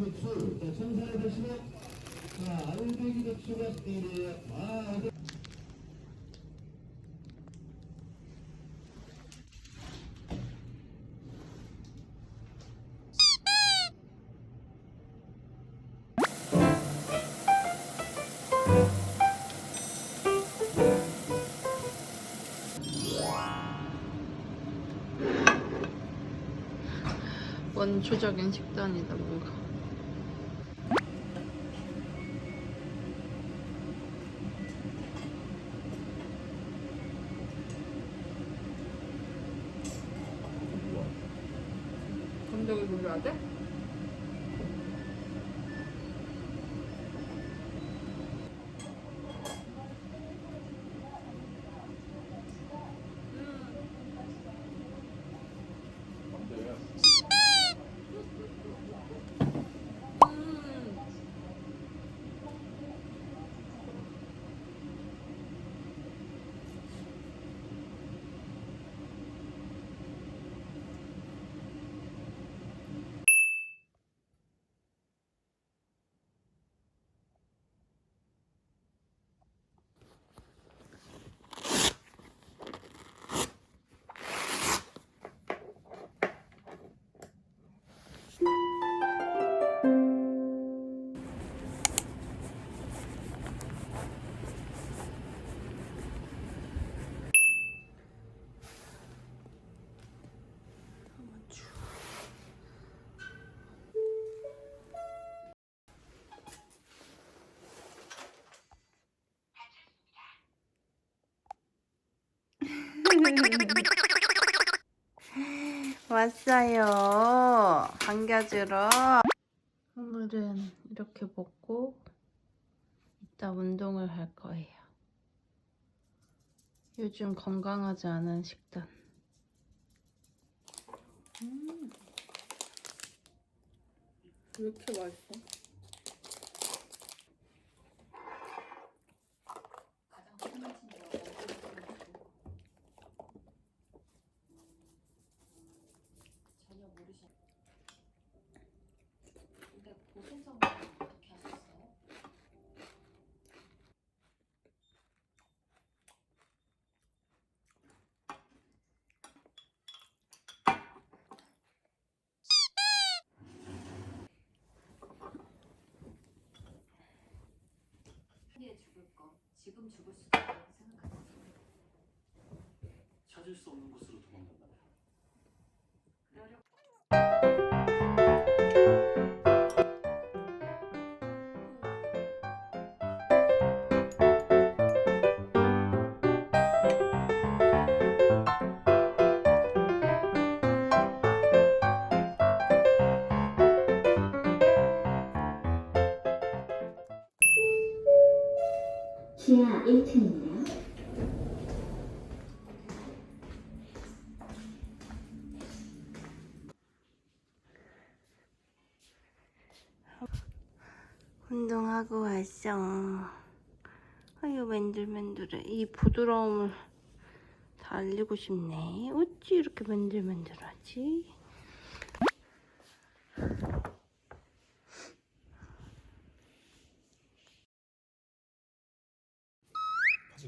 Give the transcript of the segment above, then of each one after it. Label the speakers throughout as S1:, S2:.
S1: 백수, 자, 천사의 대신에 자, 알배기 백수가 이래 아,
S2: 원초적인 식단이다 뭔가 감정이 돌려야 돼? 왔어요. 반겨주러. 오늘은 이렇게 먹고 이따 운동을 할 거예요. 요즘 건강하지 않은 식단. 음. 왜 이렇게 맛있어?
S3: 전혀 모르셨. 근데 보생성을 어떻게 하셨어요? 한디에 죽을 거 지금 죽을 수도 있다고 생각하세요.
S4: 찾을 수 없는 곳으로 도망간다
S5: 지하 1층입니다.
S2: 운동하고 왔어. 아유 맨들맨들해. 이 부드러움을 다 알리고 싶네. 어찌 이렇게 맨들맨들하지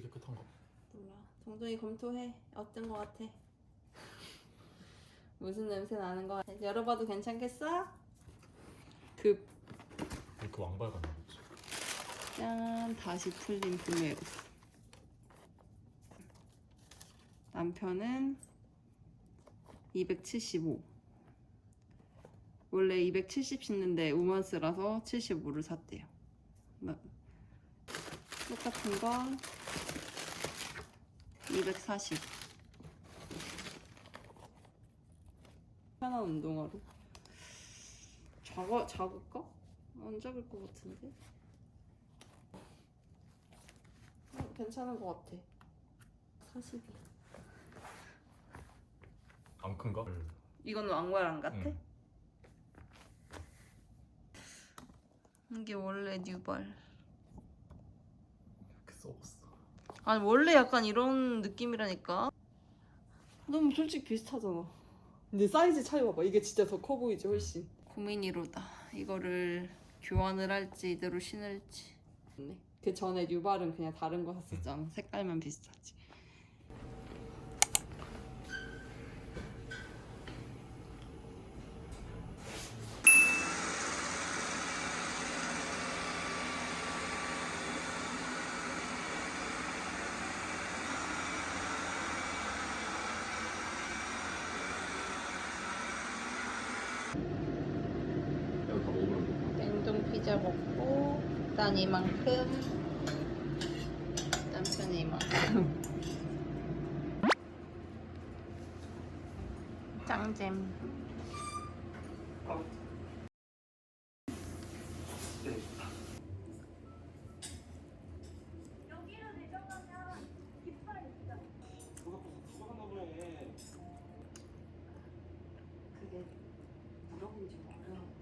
S4: 깨끗한 거
S2: 몰라. 정동이 검토해. 어떤 거 같아? 무슨 냄새 나는 거 같아? 열어봐도 괜찮겠어? 급.
S4: 그 왕발 같은 거지
S2: 짠 다시 풀린 블레우 남편은 275 원래 270 신는데 우먼스라서 75를 샀대요 나- 똑같은 건 240 편한 운동화로 작아, 작을까? 안 작을 것 같은데 어, 괜찮은 것 같아. 42.
S4: 안 큰가?
S2: 이건 왕발안 같아?
S4: 응.
S2: 이게 원래 뉴발.
S4: 이렇게 써봤어
S2: 아니 원래 약간 이런 느낌이라니까. 너무 솔직히 비슷하잖아. 근데 사이즈 차이 봐봐. 이게 진짜 더 커 보이지 훨씬. 고민이로다. 이거를 교환을 할지 이대로 신을지. 그 전에 뉴발은 그냥 다른 거 샀었잖아. 색깔만 비슷하지.
S4: 여기 다 먹으면
S2: 냉동 피자 먹고 일단 이만큼? 남편 이만큼. 짱잼
S3: 그게 물어보면 좀 어려워서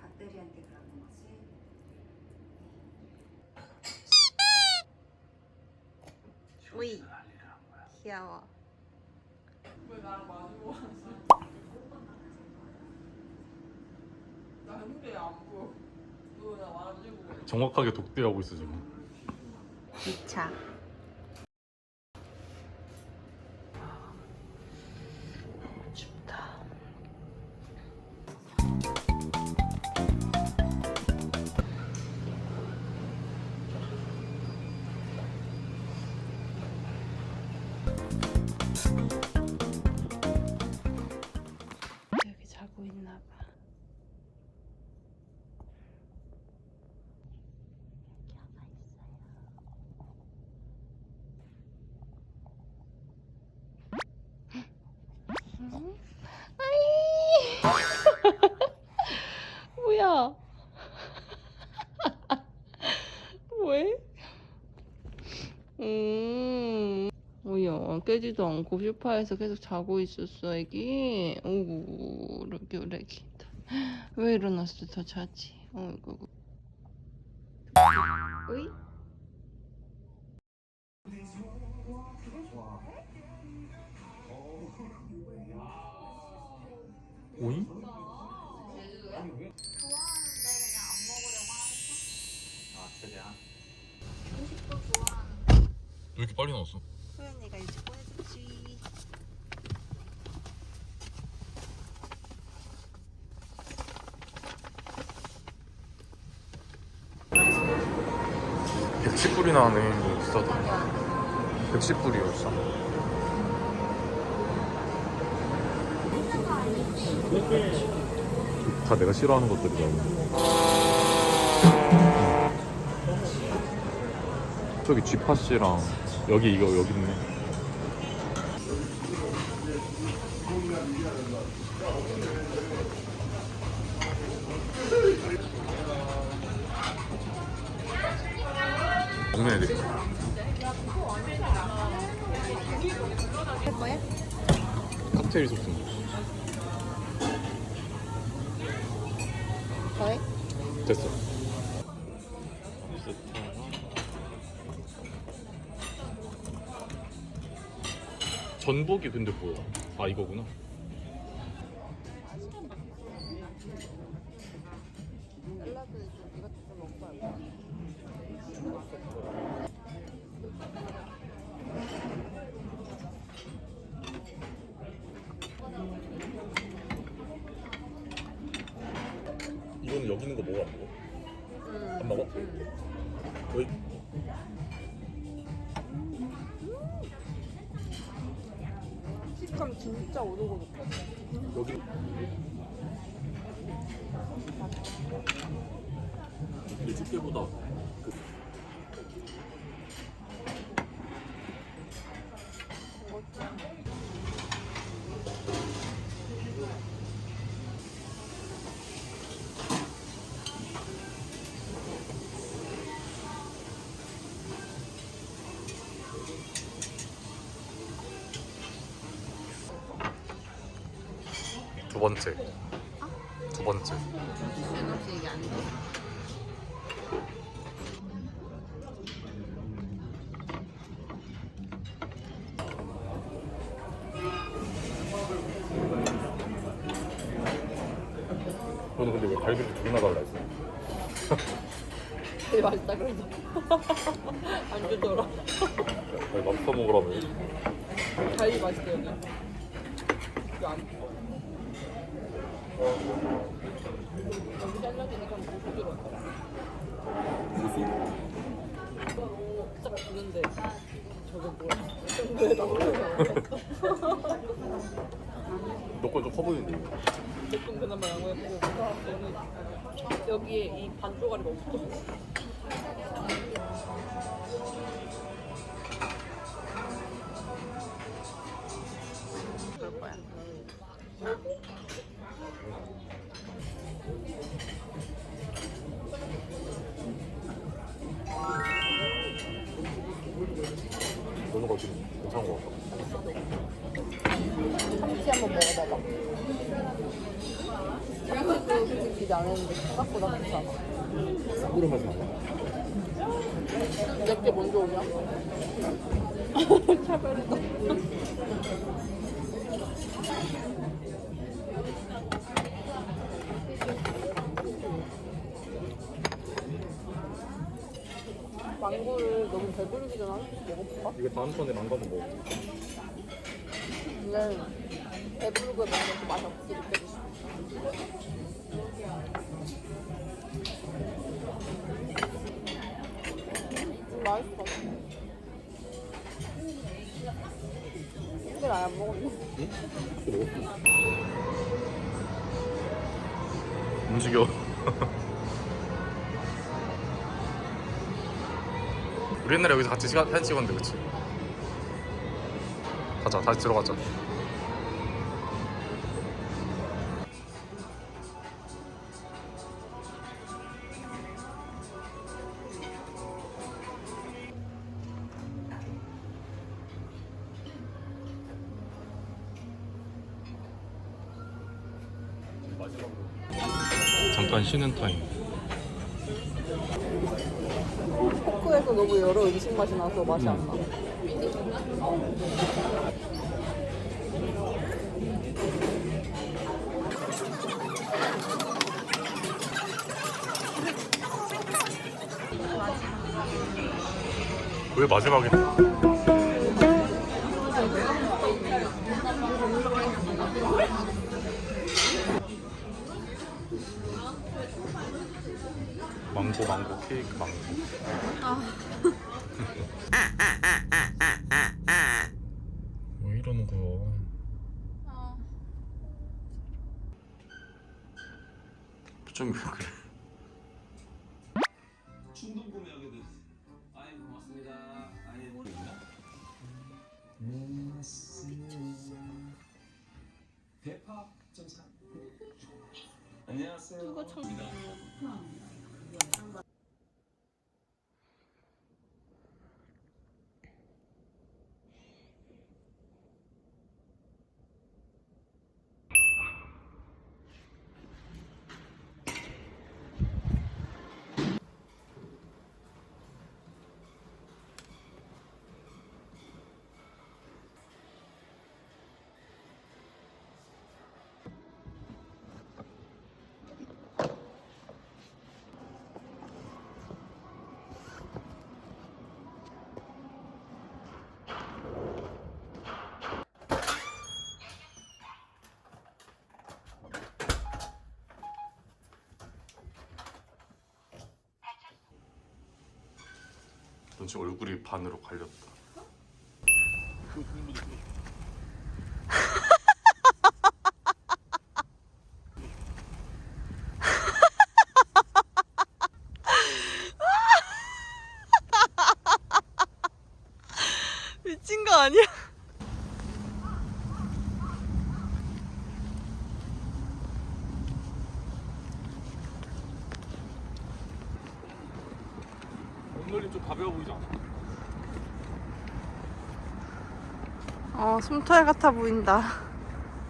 S3: 박대리한테 그러는 거지.
S2: 귀여워 왜 나랑 마주보고 나 근데 안 보여 너나 마주보고
S4: 정확하게 독대하고 있어 지금.
S2: 2차 깨지도 않고 소파에서 계속 자고 있었어, 애기. 오구, 이렇게 오래기다. 왜 일어났어? 더 자지. 어이구.
S4: 아 최대한 왜 이렇게 빨리 나왔어?
S2: 소연이가 일찍 보내줬지.
S4: 백 110불이나 하네 너무 비싸다 110불이었어. 다 내가 싫어하는 것들이다 저기 쥐파씨랑 여기 이거 여기 있네 전복이 근데 뭐야? 아 이거구나. 이거는 여기 있는 거안 먹어? 안 먹어? 여
S2: 진짜 오독오독해.
S4: 여기 근데 집게보다 그 번째. 두 번째.
S2: 안?
S4: 저는 근데 왜 갈비를 두 개나 달라 했어?
S2: 되게 맛있다 그래서 안 주더라.
S4: 아니 랍스터 먹으라며.
S2: 갈비 맛있대 여기 이거 안 잘라지니까 부드러워 딱 주는데 저게 뭐야 이 정도에 넣어
S4: 너건 좀커 보이는데?
S2: 조금 그나마 그 사람들은 여기에 이반 쪼가리가 없어 거
S4: 지금 괜찮은 거 같아.
S2: 참치 한번 먹어봐봐. 참치도 기대 안 했는데 생각보다 괜찮아.
S4: 꿀은 맛이 나네.
S2: 내게 먼저 오냐? 차별이다 망고를 너무 배부르기 전에 한입 먹어볼까?
S4: 이거 다음 턴에 망고 한번 먹어.
S2: 근데 배부르고 게 맛이 없게 느껴지지 음, 맛있어. 근데 나안 먹었네
S4: 이거 먹었어 움직여 우리 옛날에 여기서 같이 시간 사진 찍었는데 그치? 가자 다시 들어가자 잠깐 쉬는 타임
S2: 포크에서 너무 여러 음식 맛이 나서 맛이 안 나.
S4: 왜 마지막에 망고 망고 케이크 망고 왜 이러는 거야 표정이 왜 그래
S5: 충동 구매하게 됐. 아이 고맙습니다. 아이 뭐 있나? 대파 정상. 안녕하세요. 누가 참.
S4: 넌 지금 얼굴이 반으로 갈렸다
S2: 미친 거 아니야?
S4: 오늘이 좀 가벼워 보이지 않아?
S2: 어, 솜털 같아 보인다.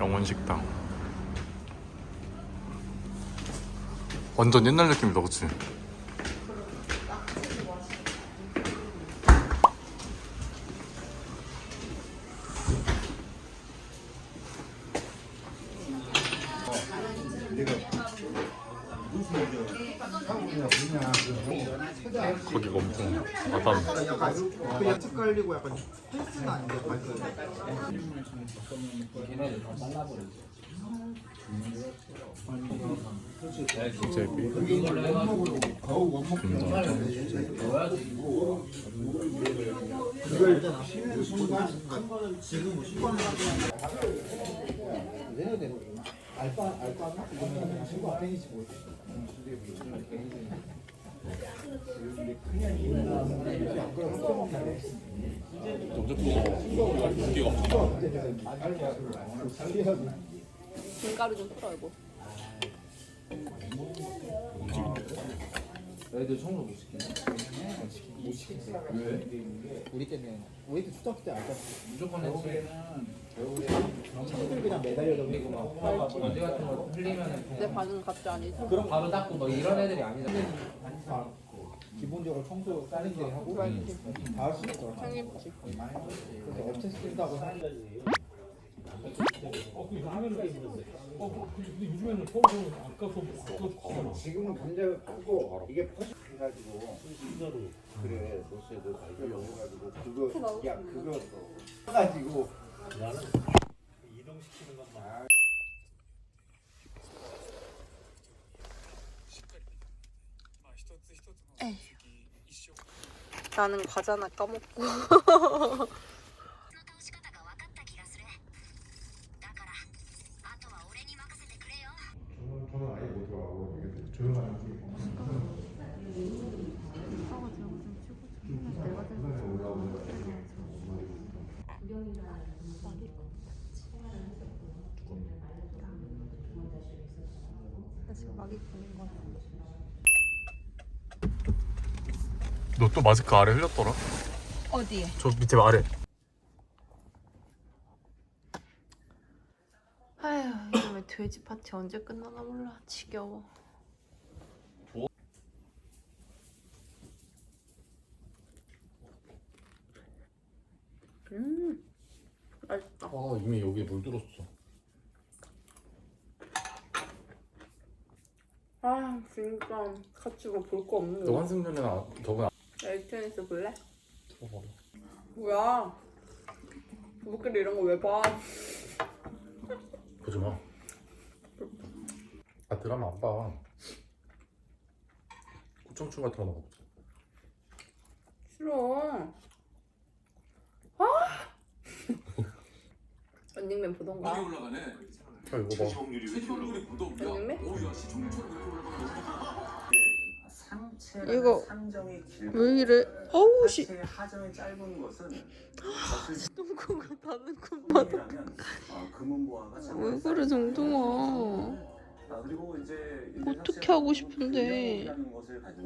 S4: 영원식당 완전 옛날 느낌이다 그치?
S6: 제비.
S7: 알바 알바나 이거는 신고 앞에니지 뭐.
S2: 김가루 좀 풀어 이거.
S7: 너희들 청소 못 시키나? 못 시키지. 왜? 우리 때는 우리 때 초등학교 때 알바 무조건 했지. 친구들이랑 매달려 다니고 막 어디 같은 거 흘리면은
S2: 내 반응 갑자 아니죠?
S7: 그럼 바로 닦고 뭐 이런 애들이 아니잖아. 기본적으로 청소 딸린들이 하고 다 할 수 있어.
S2: 창립지.
S7: 그래서 업체 쓴다고 사는
S8: 지금은 굉장히 크고 이게 퍼져가지고 그래 노스에도 발견을 해가지고 그거 야 그거 해가지고.
S2: 나는 과자나 까먹고.
S6: 너 또 마스크 아래 흘렸더라?
S2: 어디에?
S6: 저 밑에 아래.
S2: 아휴 이놈의 돼지 파티 언제 끝나나 몰라. 지겨워. 음, 맛있다.
S6: 아 이미 여기 물 들었어.
S2: 아 진짜 같이 뭐 볼 거 없는
S6: 너
S2: 거.
S6: 환승연애나 저 거
S2: 엘테니스 볼래?
S6: 봐봐.
S2: 뭐야? 부부끼리 이런 거 왜 봐?
S6: 보지 마. 아 드라마 안 봐. 구청춘 같은 거 나가.
S2: 싫어. 아! 런닝맨 보던가.
S5: 올라가네.
S6: 야 이거 봐.
S5: 체지방률이 보다 올라.
S2: 런닝맨?
S5: 오야 시청률 처럼 이렇게 올라가는
S2: 이거 왜 이래? 어우 씨.
S8: 하정이 짧은 것은
S2: 콩받아.
S8: 어, 금은보화가
S2: 왜 그래 정동아.
S8: 이제
S2: 어떻게 하고 싶은데.
S8: 것을 가지고